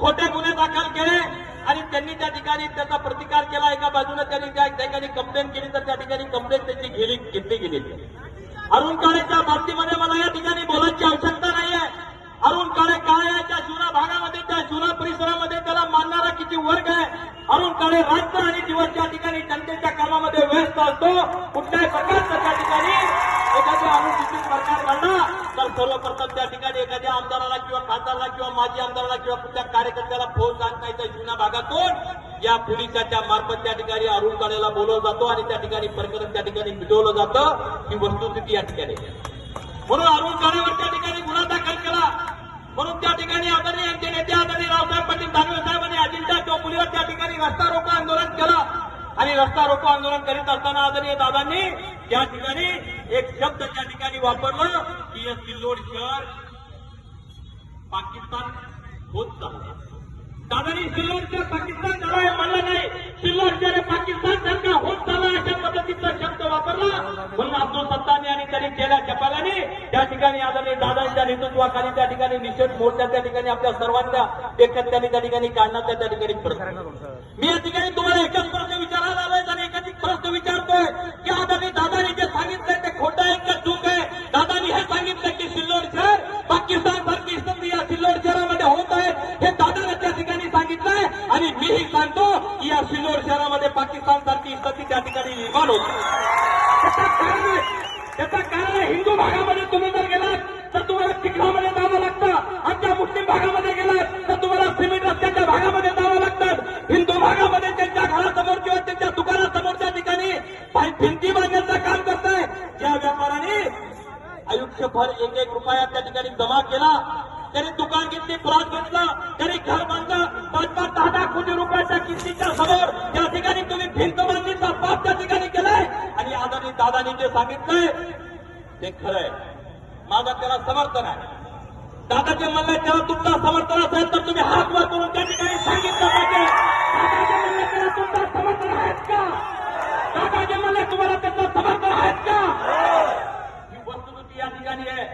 खोटे गुन्हे दाखल केले आणि त्यांनी त्या ठिकाणी त्याचा प्रतिकार केला. एका बाजूने त्यांनी त्या ठिकाणी कंप्लेंट केली तर त्या ठिकाणी कंप्लेंट त्यांची गेली घेतली गेली अरुण काळेच्या बाबतीमध्ये मला या ठिकाणी बोलायची आवश्यकता नाहीये. अरुण काळे काय आहे त्या जुना भागामध्ये त्या जुना परिसरामध्ये त्याला मानणारा किती वर्ग आहे? अरुण काळे रात्र आणि दिवस त्या ठिकाणी जनतेच्या कामामध्ये व्यस्त असतो. कुठल्याही प्रकारचं त्या ठिकाणी एखाद्या अनुसूचित सरकार घडला तर सर्वप्रथम त्या ठिकाणी किंवा खासदारला किंवा माजी आमदाराला किंवा कुठल्या कार्यकर्त्याला फोन सांगता येतं जुन्या भागातून या पोलिसाच्या मार्फत त्या ठिकाणी अरुण काळेला बोलवलं जातो आणि त्या ठिकाणी प्रकरण त्या ठिकाणी मिटवलं जातं. ही वस्तुस्थिती या ठिकाणी म्हणून अरुण काळेवर त्या ठिकाणी गुन्हा दाखल केला. म्हणून त्या ठिकाणी आदरणीय यांचे नेते आदरणीय रावसाहेब पाटील दानवे साहेब आणि अजिंठा चौपुलीवर त्या ठिकाणी रस्ता रोको आंदोलन केलं. आणि रस्ता रोको आंदोलन करीत असताना आदरणीय दादांनी त्या ठिकाणी एक शब्द त्या ठिकाणी वापरलं की सिल्लोड शहर पाकिस्तान होत चाललंय. दादानी सिल्लोडचं पाकिस्तान झाला हे म्हणलं नाही. सिल्लोड पाकिस्तान सारखा होत चालला अशा पद्धतीचा शब्द वापरला. म्हणून अब्दुल सत्तानी आणि त्यांनी केल्या चपालाने त्या ठिकाणी आदरणीय दादांच्या नेतृत्वाखाली त्या ठिकाणी निषेध मोर्चा त्या ठिकाणी आपल्या सर्वांच्या एकत्याने त्या ठिकाणी काढण्याचा त्या ठिकाणी प्रश्न मी या ठिकाणी तुम्हाला एकच प्रश्न विचारायला आलोय आणि एकाधिक प्रश्न विचारतोय की आदरणीय आणि मीही सांगतो की या सिल्लोड शहरामध्ये पाकिस्तान सारखी स्थिती त्या ठिकाणी निर्माण होत त्याचं कारण हिंदू भागामध्ये तुम्ही जर गेलात तर तुम्हाला चिखलामध्ये जावं लागतं. आणि त्या मुस्लिम भागामध्ये गेलात तर तुम्हाला सिमेंट रस्त्याच्या भागामध्ये जावं लागतं. हिंदू भागामध्ये त्यांच्या घरासमोर किंवा त्यांच्या दुकानासमोर त्या ठिकाणी भिंती बांधण्याचं काम करताय. ज्या व्यापाऱ्याने आयुष्यभर एक एक रुपया त्या ठिकाणी जमा केला त्यांनी दुकान घेतली प्लॉट घेतला त्यांनी घर बांधलं. पाच पाच दहा दहा कोटी रुपयाच्या किमतीच्या समोर त्या ठिकाणी तुम्ही भिंत बांधणीचा पाप त्या ठिकाणी केलाय. आणि आदानी दादानी जे सांगितलंय ते खरंय. माझं त्याला समर्थन आहे. दादाचे म्हणले त्याला तुमचा समर्थन असेल तर तुम्ही हात वर करून त्या ठिकाणी सांगितलं पाहिजे. तुमचा समर्थन आहेत का दादाचे म्हणले तुम्हाला त्याचं समर्थन आहेत का ही वस्तुस्थिती या ठिकाणी आहे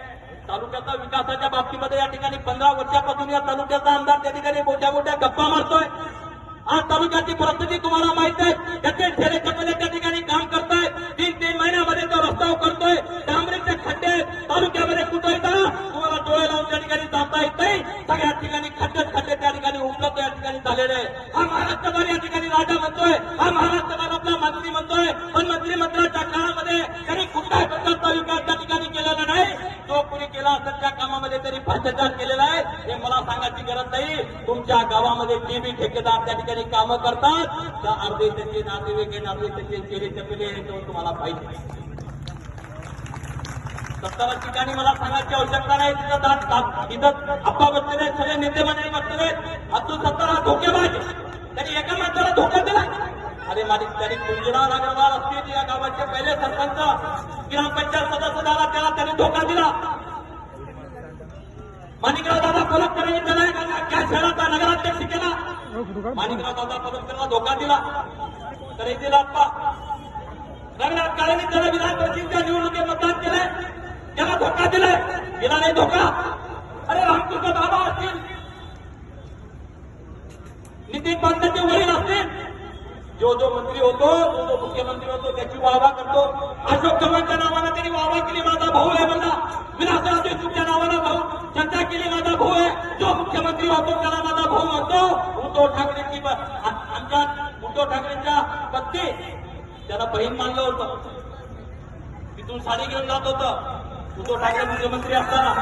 तालुक्याचा विकासाच्या बाबतीमध्ये या ठिकाणी पंधरा वर्षापासून या तालुक्याचा आमदार त्या ठिकाणी मोठ्या मोठ्या गप्पा मारतोय. आज तालुक्याची परिस्थिती तुम्हाला माहीत आहे. त्याचे ठेरे कपले त्या ठिकाणी काम करताय. तीन तीन महिन्यामध्ये तो रस्ता करतोय डांबरीचे खड्डे आहेत. तालुक्यामध्ये कुठं येतात तुम्हाला डोळे लावून त्या ठिकाणी जाता येत नाही. सगळ्या ठिकाणी खड्डेच खड्डे त्या ठिकाणी उपलब्ध या ठिकाणी झालेले आहे हा महाराष्ट्रभर या ठिकाणी राजा म्हणतोय. हा महाराष्ट्रभर आपला मंत्री म्हणतोय. पण मंत्रिमंडळाच्या काळामध्ये त्यांनी कुठलाही बदल तालुक्यात त्या ठिकाणी केलेला नाही. जो कोणी केला असेल त्या कामामध्ये तरी भ्रष्टाचार केलेला आहे. हे मला सांगायची गरज नाही. तुमच्या गावामध्ये जे बी ठेकेदार त्या ठिकाणी कामं करतात त्या अर्धे त्यांचे नातेवाईक आहे अर्धे त्यांचे केले चपले तुम्हाला पाहिजे. सत्तारा ठिकाणी मला सांगायची आवश्यकता नाही. तिथं दात इथं आप्पा बसलेले आहेत, सगळे नेते मंडळी बसलेले आहेत. अब्दुल सत्तार धोकेबाज त्यांनी एका माणसाला धोका दिला. अरे माझी त्यांनी कुंजराव अग्रवाल असतील या गावाचे पहिले सरपंच. ग्रामपंचायत सदस्य झाला त्याला त्यांनी धोका दिला. माणिकराव दादा पलटकरांनी त्याला एका त्या शहराचा नगराध्यक्ष केला. माणिकराव दादा पलटकरला धोका दिला. तर एक दिला आप्पा. रंगनाथ काळेंनी त्याला विधान परिषदेच्या निवडणुकीत मतदान केलंय. त्याला धोका दिलाय. दिला नाही धोका. अरे रामकृष्ण बाबा असतील. नितीन पंतांचे वडील असतील. जो जो मंत्री होतो जो जो मुख्यमंत्री होतो त्याची वाहवा करतो. अशोक चव्हाणच्या नावानं त्यांनी वाहवा केली माझा भाऊ आहे म्हणला विलासराव देशमुखच्या नावानं भाऊ. चर्चा केली माझा भाऊ आहे. जो मुख्यमंत्री होतो त्याला माझा भाऊ म्हणतो. उद्धव ठाकरेंची आमच्या उद्धव ठाकरेंच्या पत्नी त्याला बहीण मानलं होतं. तिथून साडी घेऊन जात होतं. उद्धव ठाकरे मुख्यमंत्री असताना.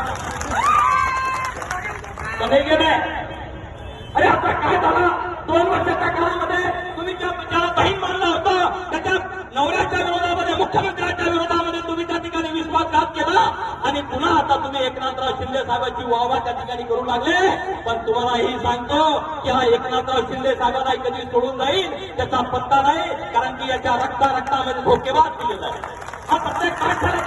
का नाही गेले अरे आता काय झालं? दोन वर्षाच्या काळामध्ये तुम्ही ज्या ज्याला बहीण मानला होता. त्याच्या नवऱ्याच्या विरोधामध्ये मुख्यमंत्र्यांच्या विरोधामध्ये तुम्ही त्या ठिकाणी विश्वासघात केला. आणि पुन्हा आता तुम्ही एकनाथराव शिंदे साहेबांची वाहवा त्या ठिकाणी करू लागले. पण तुम्हाला ही सांगतो की हा एकनाथराव शिंदे साहेबांना कधी सोडून जाईल त्याचा पत्ता नाही कारण की याच्या रक्ता रक्तामध्ये धोकेबाद केलेला आहे. हा प्रत्येक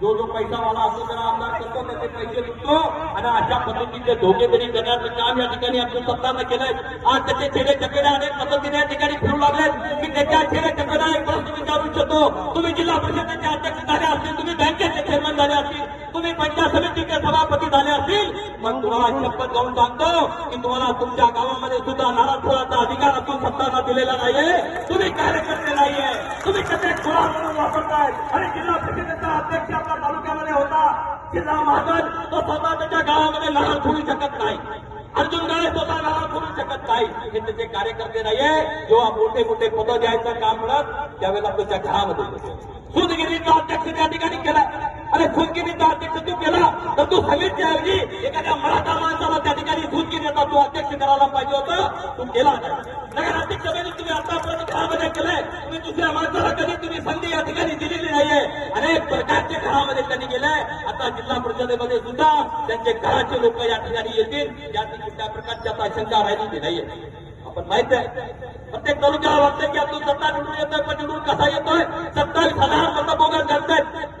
जो जो पैसावाला असतो त्याला आमदार करतो त्याचे पैसे लुटतो आणि अशा पद्धतीचे धोकेदरी करण्याचं काम या ठिकाणी आमच्या सरकारनं केलंय. आज त्याचे चेहरे चकेडे अनेक पद्धतीने ठिकाणी फिरू लागले मी त्याच्या चेहऱ्याकडे एक प्रश्न विचारू इच्छितो तुम्ही जिल्हा परिषदेचे अध्यक्ष झाले असतील तुम्ही बँकेचे चेअरमन झाले असतील तुम्ही पंचायत समितीचे सभापती झाले असतील पण तुम्हाला शपथ घेऊन सांगतो की तुम्हाला तुमच्या गावामध्ये सुद्धा नाराज अधिकार असून सत्ताना दिलेला नाहीये. तुम्ही काय वापरतायत. आणि जिल्हा परिषदेचा अध्यक्ष आपल्या तालुक्यामध्ये होता. जिल्हा महाजन तो स्वतः त्याच्या गावामध्ये नाराज फोडू शकत नाही. अर्जुन गाळे स्वतः नाराज फोडू शकत नाही. हे त्याचे कार्यकर्ते नाहीये. जेव्हा मोठे मोठे पद द्यायचं काम मिळत त्यावेळेला त्याच्या घरामध्ये येतो. सूतगिरीचा अध्यक्ष त्या ठिकाणी केला अरे सूतगिरीचा अध्यक्ष तू केला. तर तू समितीच्या ऐवजी एखाद्या मराठा माणसाला त्या ठिकाणी सूतगिरीचा तू अध्यक्ष करायला पाहिजे होतं. तू केला नाही. नगराध्यक्षपदी तुम्ही आतापर्यंत घरामध्ये केलंय. तुम्ही दुसऱ्या माणसाला कधी तुम्ही संधी या ठिकाणी दिलेली नाहीये. अनेक प्रकारचे घरामध्ये त्यांनी गेलंय आता जिल्हा परिषदेमध्ये सुद्धा त्यांचे घराचे लोक या ठिकाणी येतील. याची कुठल्या प्रकारची आता शंका राहिलेली नाहीये. आपण माहीत आहे. प्रत्येक तालुक्याला वाटतं की आपण सत्ता निवडून येतोय पण निवडून कसा येतोय? सत्तावीस हजार मतं बोगस घालतायत.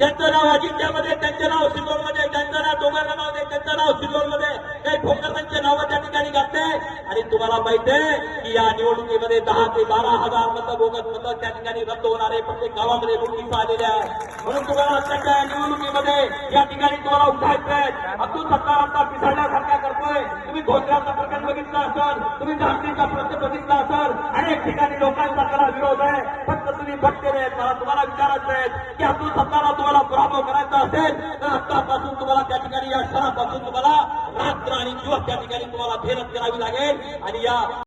ज्यांचं नाव अजिंठ्यामध्ये त्यांचं नाव सिल्लोडमध्ये त्यांचं नाव डोंगरगावमध्ये त्यांचं नाव सिल्लोडमध्ये काही फोकसांचे नावं त्या ठिकाणी घालते आणि तुम्हाला माहितीये आहे की या निवडणुकीमध्ये दहा ते बारा हजार मतं बोगस मतं त्या ठिकाणी रद्द होणारे प्रत्येक गावामध्ये नोटीस आलेल्या आहे. म्हणून तुम्हाला आताच्या या निवडणुकीमध्ये या ठिकाणी तुम्हाला उठायचंय अतुल सत्ता आता पिसाळल्यासारखा करतोय. तुम्ही घोषणाचा प्रकरण बघितला असाल तुम्ही जागृतीचा प्रश्न बघितला असाल. अनेक ठिकाणी लोकांचा त्याला विरोध आहे. फक्त तुम्ही भटकेले आहेत. मला तुम्हाला विचारायचं आहे की अब्दुल सत्ताला तुम्हाला पराभव करायचा असेल तर आतापासून तुम्हाला त्या ठिकाणी या क्षणापासून तुम्हाला रात्र आणि दिवस त्या ठिकाणी तुम्हाला मेहनत करावी लागेल आणि या